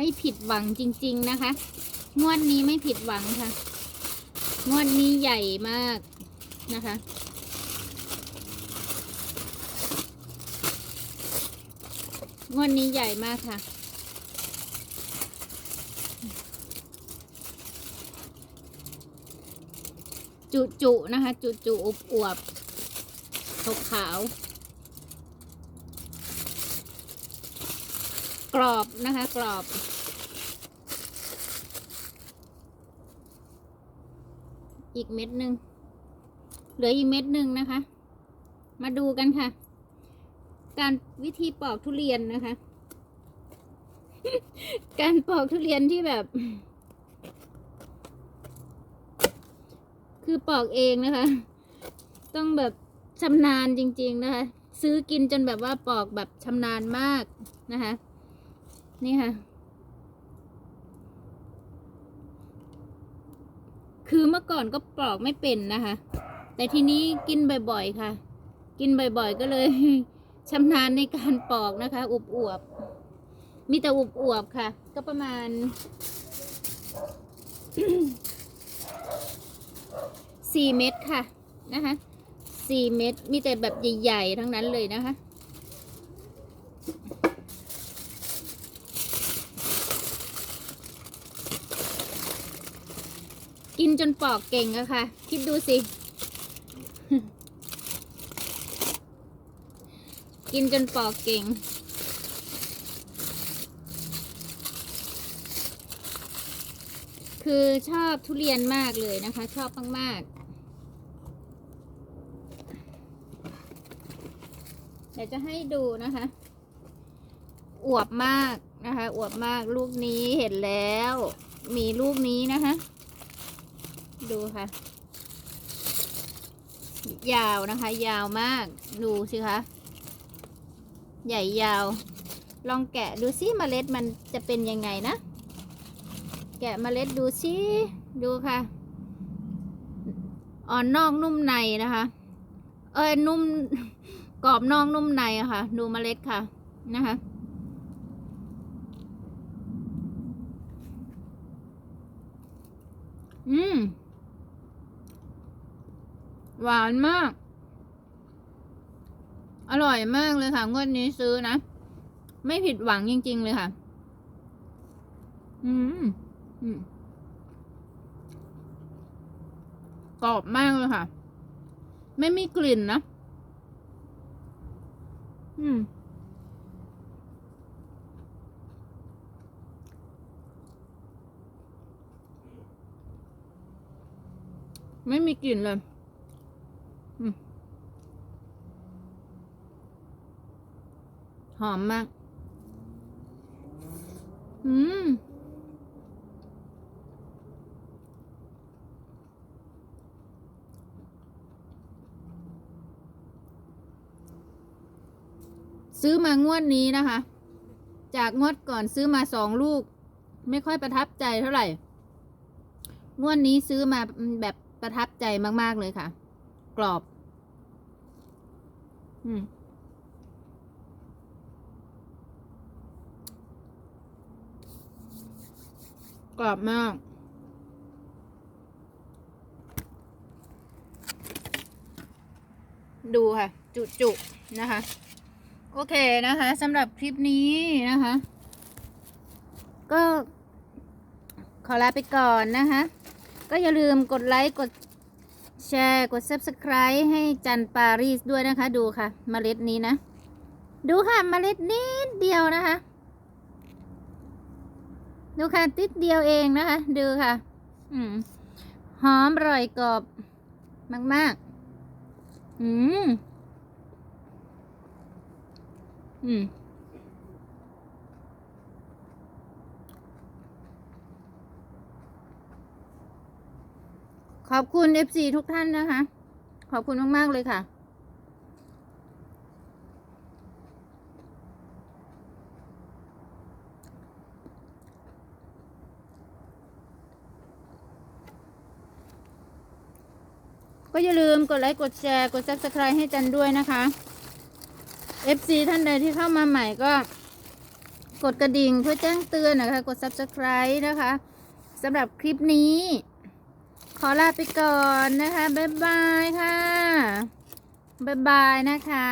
ไม่ผิดหวังจริง ๆนะคะ งวดนี้ไม่ผิดหวังค่ะ งวดนี้ใหญ่มากนะคะ งวดนี้ใหญ่มากค่ะจุจุนะคะ จุจุอวบอวบขาวขาว กรอบนะคะ กรอบ อีกเม็ดหนึ่งเหลืออีกเม็ดหนึ่งนะคะ มาดูกันค่ะ การวิธีปอกทุเรียนนะคะ การปอกทุเรียนที่แบบ คือปอกเองนะคะ ต้องแบบชำนาญจริง ๆ นะคะ ซื้อกินจนแบบว่าปอกแบบชำนาญมากนะคะ นี่ค่ะ คือเมื่อก่อนก็ปลอกไม่เป็นนะคะ แต่ทีนี้กินบ่อยๆค่ะ กินบ่อยๆก็เลยชำนาญในการปอกนะคะ อุบอวบๆมีแต่อุบอวบๆค่ะ ก็ประมาณสี่เม็ดค่ะนะคะสี่เม็ดมีแต่แบบใหญ่ๆทั้งนั้นเลยนะคะ กินจนปอกเก่งอะค่ะ คิดดูสิ กินจนปอกเก่ง คือชอบทุเรียนมากเลยนะคะ ชอบมากๆ เดี๋ยวจะให้ดูนะคะ อวบมากนะคะ อวบมากลูกนี้เห็นแล้ว มีลูกนี้นะคะ ดูค่ะ ยาวนะคะ ยาวมาก ดูสิคะ ใหญ่ยาว ลองแกะดูซิเมล็ดมันจะเป็นยังไงนะ แกะเมล็ดดูซิดูค่ะ อ่อนนอกนุ่มในนะคะ เอ้ยนุ่มกรอบนอกนุ่มในอะค่ะ ดูเมล็ดค่ะนะคะอืม หวานมาก อร่อยมากเลยค่ะงวดนี้ซื้อนะ ไม่ผิดหวังจริง ๆ เลยค่ะ อืมอืมกรอบมากเลยค่ะ ไม่มีกลิ่นนะ อืม ไม่มีกลิ่นเลย หอมมาก อืม ซื้อมางวดนี้นะคะ จากงวดก่อนซื้อมาสองลูก ไม่ค่อยประทับใจเท่าไหร่ งวดนี้ซื้อมาแบบประทับใจมาก ๆ เลยค่ะ กรอบ อืมกรอบมาก ดูค่ะ จุๆนะคะ โอเคนะคะสำหรับคลิปนี้นะคะ ก็ขอลาไปก่อนนะคะ ก็อย่าลืมกดไลค์ กด แชร์กด Subscribe ให้จันปารีสด้วยนะคะ ดูค่ะเมล็ดนี้นะ ดูค่ะเมล็ดนิดเดียวนะคะ ดูค่ะติดเดียวเองนะคะ ดูค่ะ อืมหอมอร่อยกรอบมาก ๆ อืม อืม ขอบคุณ FC ทุกท่านนะคะ ขอบคุณมาก ๆ เลยค่ะ ก็อย่าลืมกดไลค์ กดแชร์ กด subscribe ให้จันด้วยนะคะ FC ท่านใดที่เข้ามาใหม่ก็กดกระดิ่งเพื่อแจ้งเตือนนะคะ กด subscribe นะคะสำหรับคลิปนี้ ขอลาไปก่อนนะคะ บ๊ายบายค่ะ บ๊ายบายนะคะ